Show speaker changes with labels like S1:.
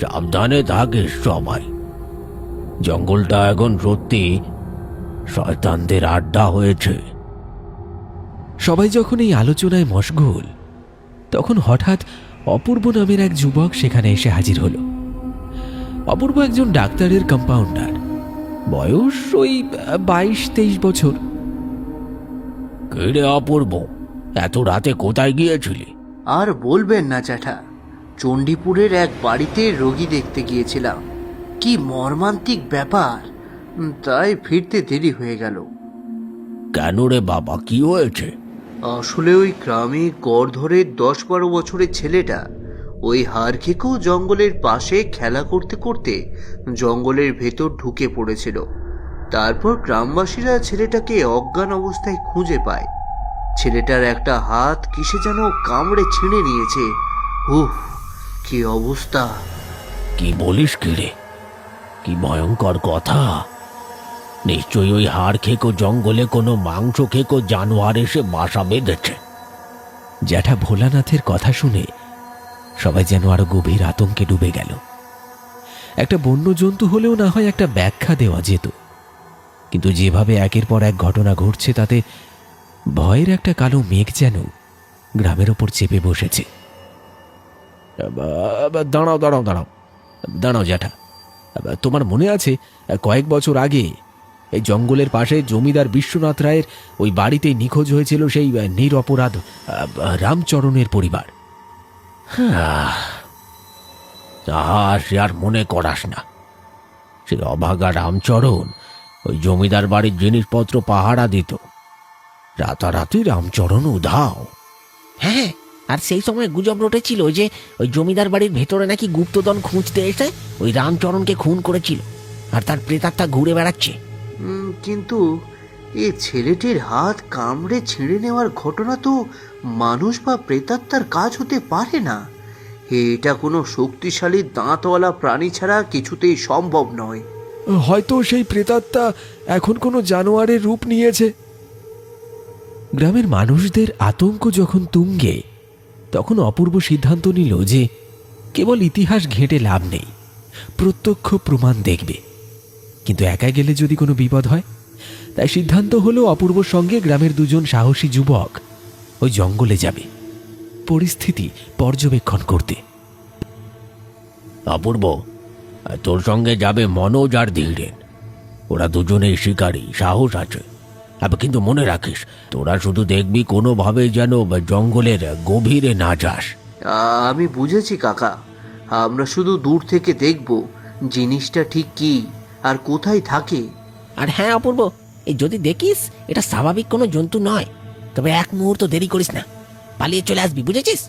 S1: সাবধানে থাকিস সবাই জঙ্গলটা এখন সত্যি শয়তানদের আড্ডা হয়েছে।
S2: সবাই যখন এই আলোচনায় মশগুল তখন হঠাৎ অপূর্ব নামের এক যুবক সেখানে এসে হাজির হলো। অপূর্ব একজন ডাক্তারের কম্পাউন্ডার বয়স ওই বাইশ তেইশ বছর।
S1: কিরে অপূর্ব? এত রাতে কোথায় গিয়েছিলি?
S3: আর বলবেন না জ্যাঠা। চণ্ডীপুরের এক বাড়িতে রোগী দেখতে গিয়েছিলাম। কি মর্মান্তিক ব্যাপার। তাই ফিরতে দেরি হয়ে গেল।
S1: কেন রে বাবা কি হয়েছে?
S3: আসলে ওই গ্রামে গড় ধরে দশ বারো বছরের ছেলেটা। ওই হাড় খেকো জঙ্গলের পাশে খেলা করতে করতে জঙ্গলের ভেতর ঢুকে পড়েছিল। তারপর গ্রামবাসীরা ছেলেটাকে অজ্ঞান অবস্থায় খুঁজে পায়। ছেলেটার একটা হাত কিসে যেন কামড়ে ছিঁড়ে নিয়েছে। উফ কি অবস্থা?
S1: কি বলিস কি রে? কি ভয়ঙ্কর কথা। নিশ্চয়ই ওই হাড় খেকো জঙ্গলে কোনো মাংস খেকো জানোয়ার এসে বাসা বেঁধেছে।
S2: জ্যাঠা ভোলানাথের কথা শুনে সবাই যেন আরও গভীর আতঙ্কে ডুবে গেল। একটা বন্য জন্তু হলেও না হয় একটা ব্যাখ্যা দেওয়া যেত। কিন্তু যেভাবে একের পর এক ঘটনা ঘটছে, তাতে ভয়ের একটা কালো মেঘ যেন গ্রামের ওপর চেপে বসেছে। দাঁড়াও দাঁড়াও দাঁড়াও। দাঁড়াও, জ্যাঠা। তোমার মনে আছে কয়েক বছর আগে এই জঙ্গলের পাশে জমিদার বিশ্বনাথ রায়ের ওই বাড়িতে নিখোঁজ হয়েছিল সেই নিরপরাধ রামচরণের পরিবার।
S1: হ্যাঁ আর মনে করাস না। সে অভাগা রামচরণ ওই জমিদার বাড়ির জিনিসপত্র পাহারা দিত। রাতারাতি রামচরণ উধাও।
S4: হ্যাঁ। আর সেই সময় গুজব রটেছিল যে ওই জমিদার বাড়ির ভেতরে নাকি গুপ্তধন খুঁজতে এসে ওই রামচরণকে খুন করেছিল। আর তার প্রেতাত্মা ঘুরে বেড়াচ্ছে।
S3: কিন্তু এ ছেলেটির হাত কামড়ে ছিঁড়ে নেওয়ার ঘটনা তো মানুষ বা প্রেতাত্মার কাজ হতে পারে না। এটা কোনো শক্তিশালী দাঁতওয়ালা প্রাণী ছাড়া কিছুতেই সম্ভব নয়।
S2: হয়তো সেই প্রেতাত্মা এখন কোনো জানোয়ারের রূপ নিয়েছে। গ্রামের মানুষদের আতঙ্ক যখন তুঙ্গে তখন অপূর্ব সিদ্ধান্ত নিল যে কেবল ইতিহাস ঘেঁটে লাভ নেই, প্রত্যক্ষ প্রমাণ দেখবে। কিন্তু একা গেলে যদি কোনো বিপদ হয়? তাই সিদ্ধান্ত হলো অপূর্বর সঙ্গে গ্রামের দুজন সাহসী যুবক ওই জঙ্গলে যাবে। পরিস্থিতি পর্যবেক্ষণ করতে।
S1: অপূর্ব, তোর সঙ্গে যাবে মনোজ আর ধীরেন। ওরা দুজনেই শিকারী, সাহস আছে। আবার কিন্তু মনে রাখিস তোরা শুধু দেখবি কোনোভাবে যেন জঙ্গলের গভীরে না যাস।
S3: আমি বুঝেছি কাকা। আমরা শুধু দূর থেকে দেখব জিনিসটা ঠিক কি আর কোথায় থাকে।
S4: আর হ্যাঁ অপূর্ব এই যদি দেখিস এটা স্বাভাবিক কোনো জন্তু নয়। তবে এক মুহূর্ত দেরি করিস না। পালিয়ে চলে আসবি বুঝেছিস?